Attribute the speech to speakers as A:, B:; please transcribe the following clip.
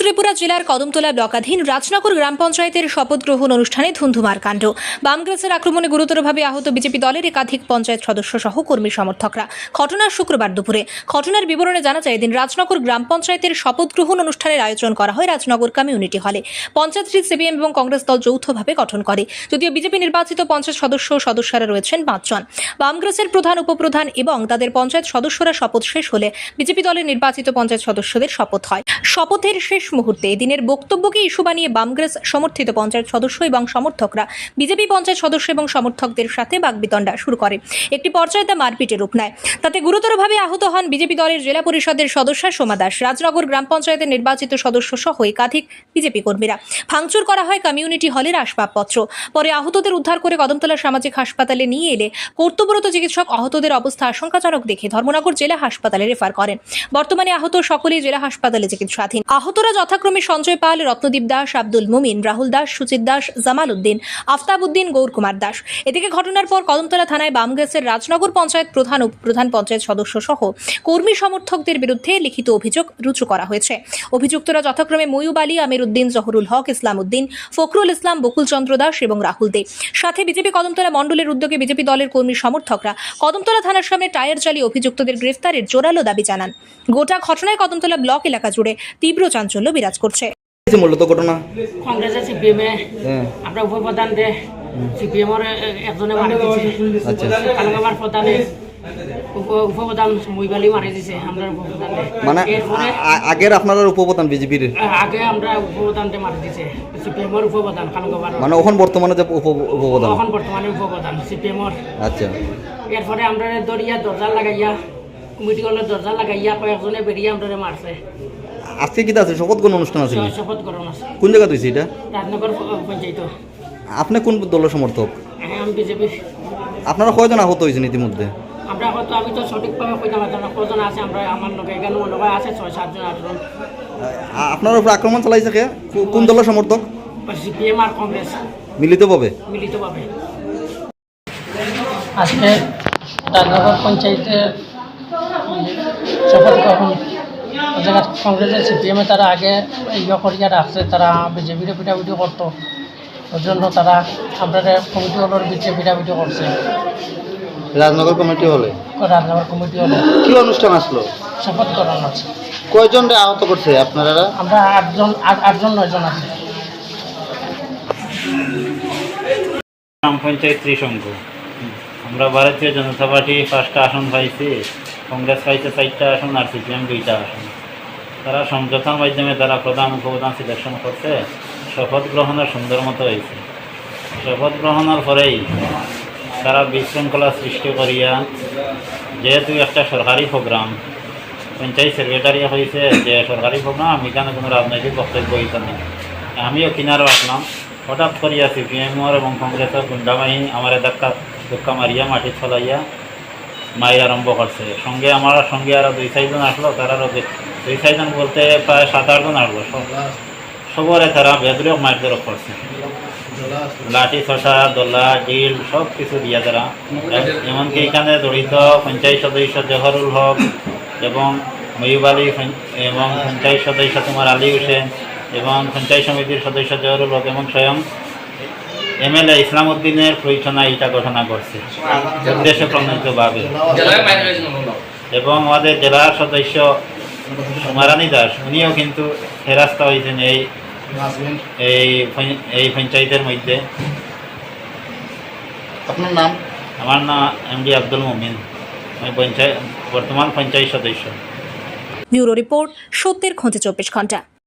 A: ত্রিপুরা জেলার কদমতলা ব্লকাধীন রাজনগর গ্রাম পঞ্চায়েতের শপথ গ্রহণ অনুষ্ঠানে ধুন্ধুমার কাণ্ড। বামগ্রাসের আক্রমণে গুরুতরভাবে আহত বিজেপি দলের একাধিক পঞ্চায়েত সদস্য সহ কর্মী সমর্থকরা। ঘটনা শুক্রবার দুপুরে। ঘটনার বিবরণে জানা যায়, এদিন রাজনগর গ্রাম পঞ্চায়েতের শপথ গ্রহণ অনুষ্ঠানের আয়োজন করা হয় রাজনগর কমিউনিটি হলে। পঞ্চায়েতটি সিপিএম এবং কংগ্রেস দল যৌথভাবে গঠন করে। যদিও বিজেপি নির্বাচিত পঞ্চায়েত সদস্য সদস্যরা রয়েছেন পাঁচজন। বামগ্রাসের প্রধান উপপ্রধান এবং তাদের পঞ্চায়েত সদস্যরা শপথ শেষ হলে বিজেপি দলের নির্বাচিত পঞ্চায়েত সদস্যদের শপথ হয়। শপথের শেষ মুহূর্তে দিনের বক্তব্যকে ইস্যু বানিয়ে বামগ্রেস সমর্থিত পঞ্চায়েত সদস্য এবং সমর্থকরা, বিজেপি পঞ্চায়েত সদস্য এবং সমর্থকদের সাথে বাগবিতণ্ডা শুরু করে। একটি পর্যায়ে তা মারপিটের রূপ নেয়। তাতে গুরুতরভাবে আহত হন বিজেপি দলের জেলা পরিষদের সদস্য সোমা দাস। রাজনগর গ্রাম পঞ্চায়েতের নির্বাচিত সদস্য সহ একাধিক বিজেপি কর্মীরা। ভাঙচুর করা হয় কমিউনিটি হলের আসবাবপত্র। পরে আহতদের উদ্ধার করে কদমতলা সামাজিক হাসপাতালে নিয়ে এলে কর্তব্যরত চিকিৎসক আহতদের অবস্থা আশঙ্কাজনক দেখে ধর্মনগর জেলা হাসপাতালে রেফার করেন। বর্তমানে আহত সকলেই জেলা হাসপাতালে চিকিৎসাধীন। আহতরা যথাক্রমে সঞ্জয় পাল, রত্নদীপ দাস, আব্দুল মুমিন, রাহুল দাস সুচিত দাস জামাল উদ্দিন আফতাব উদ্দিন গৌর কুমার দাস। এদিকে ঘটনার পর কদমতলা থানায় বামগ্যাসের রাজনগর পঞ্চায়েত প্রধান উপপ্রধান পঞ্চায়েত সদস্য সহ কর্মী সমর্থকদের বিরুদ্ধে লিখিত অভিযোগ রুজু করা হয়েছে। অভিযুক্তরা যথাক্রমে ময়ূব আলী আমির উদ্দিন জহরুল হক ইসলাম উদ্দিন ফখরুল ইসলাম বকুল চন্দ্র দাস এবং রাহুল দে। সাথে বিজেপি কদমতলা মণ্ডলের উদ্যোগে বিজেপি দলের কর্মী সমর্থকরা কদমতলা থানার সামনে টায়ার চালিয়ে অভিযুক্তদের গ্রেফতারের জোরালো দাবি জানান। গোটা ঘটনায় কদমতলা ব্লক এলাকা জুড়ে তীব্র চাঞ্চল্য বিরাজ করছে।
B: মূলত ঘটনা?
C: কংগ্রেসের সিপিএমে
B: হ্যাঁ।
C: আমরা উপপ্রধান দে সিপিএমর একজনে মারি দিছে
B: আচ্ছা।
C: কালাগামার প্রধানে উপপ্রধান মইবালি মারি দিছে আমরা উপপ্রধান
B: মানে আগের আপনার উপপ্রধান বিজেপির?
C: আগে আমরা উপপ্রধান দে মারি দিছে সিপিএমর উপপ্রধান
B: মানে ওখান বর্তমানে যে উপপ্রধান?
C: এখন বর্তমানে উপপ্রধান সিপিএমর
B: আচ্ছা।
C: এরপরে আমরা দরিয়া দরজা লাগাইয়া কমিটি হলে দরজা লাগাইয়া কয়েকজনে বেরিয়ে আমরা মারছে।
B: আজকে কি আছে? শপথ কোন অনুষ্ঠান আছে
C: শপথ গ্রহণ আছে।
B: কোন জায়গা হয়েছে এটা?
C: রাজনগর পঞ্চায়েত।
B: আপনি কোন দলের সমর্থক?
C: আমি বিজেপি।
B: আপনারা কয়জন আহত হয়েছেন ইতিমধ্যে?
C: আমরা হয়তো আমি তো সঠিকভাবে কইতে পারতাম না কজন আছে আমরা আমার লোক এখানে মনে আছে ছয় সাতজন আটজন।
B: আপনার উপর আক্রমণ চালাইছে কে? কোন দলের সমর্থক?
C: সিপিএম আর কংগ্রেস।
B: মিলিতভাবে?
C: মিলিতভাবে। আজকে রাজনগর পঞ্চায়েতে শপথ গ্রহণ জায়গায় কংগ্রেসের সিপিএমে তারা আগে ইয়ে করিয়া রাখছে তারা বিজেপির পিঠাপিঠি করতো। ওই জন্য তারা আমরা কমিটি হলের বিচে পিঠাপিঠি করছে।
B: রাজনগর কমিটি হলে?
C: রাজনগর কমিটি হলে।
B: কি অনুষ্ঠান আসলো?
C: শপথ গ্রহণ আছে।
B: কয়জন আহত করছে আপনারা?
C: আমরা আটজন আট- আটজন নয়জন আছি।
D: গ্রাম পঞ্চায়েত ত্রিশঙ্ক আমরা ভারতীয় জনতা পার্টি পাঁচটা আসন পাইছি। কংগ্রেস পাইছে চারটা আসন আর সিপিএম দুইটা আসন। তারা সমঝোতার মাধ্যমে তারা প্রধান উপপ্রধান সিলেকশন করছে। শপথ গ্রহণের সুন্দর মতো হয়েছে। শপথ গ্রহণের পরেই তারা বিশৃঙ্খলা সৃষ্টি করিয়া, যেহেতু একটা সরকারি প্রোগ্রাম, পঞ্চায়েত সেক্রেটারি হয়েছে যে সরকারি প্রোগ্রাম, আমি এখানে কোনো রাজনৈতিক বক্তব্য হইতে নেই? আমিও কিনারও আসলাম। হঠাৎ করিয়া সিপিএমর এবং কংগ্রেসের গুন্ডাবাহিনী আমার ধাক্কা ধাক্কা মারিয়া মাটি ফলাইয়া মায়ের আরম্ভ করছে। সঙ্গে আমার, সঙ্গে আরও দুই চারজন আসলো তারারও দু- দুই চারজন বলতে প্রায় সাত আটজন আসলো। সবরে তারা বেদরক মারধরক করছে লাঠি, ছটা, দোলা জিল সব কিছু দিয়ে তারা। এম- এমনকি এখানে জড়িত পঞ্চায়েত সদস্য জহরুল হক এবং ময়ূব আলী এবং পঞ্চায়েত সদস্য তোমার আলী হোসেন এবং পঞ্চায়েত সমিতির সদস্য জহরুল হক এবং স্বয়ং এমএলএ ইসলাম উদ্দিনের প্রয়োজনা এটা ঘটনা করছে। উদ্দেশ্য প্রণীতভাবে এবং আমাদের জেলার সদস্য মারানি দাস উনিও কিন্তু হেরাস্ত হয়েছেন এই এই এই পঞ্চায়েতের মধ্যে।
B: আপনার নাম?
D: আমার নাম এম ডি আব্দুল মুমিন। আমি পঞ্চায়েত বর্তমান পঞ্চায়েত সদস্য।
A: ব্যুরো রিপোর্ট সত্যের খোঁজে চব্বিশ ঘণ্টা।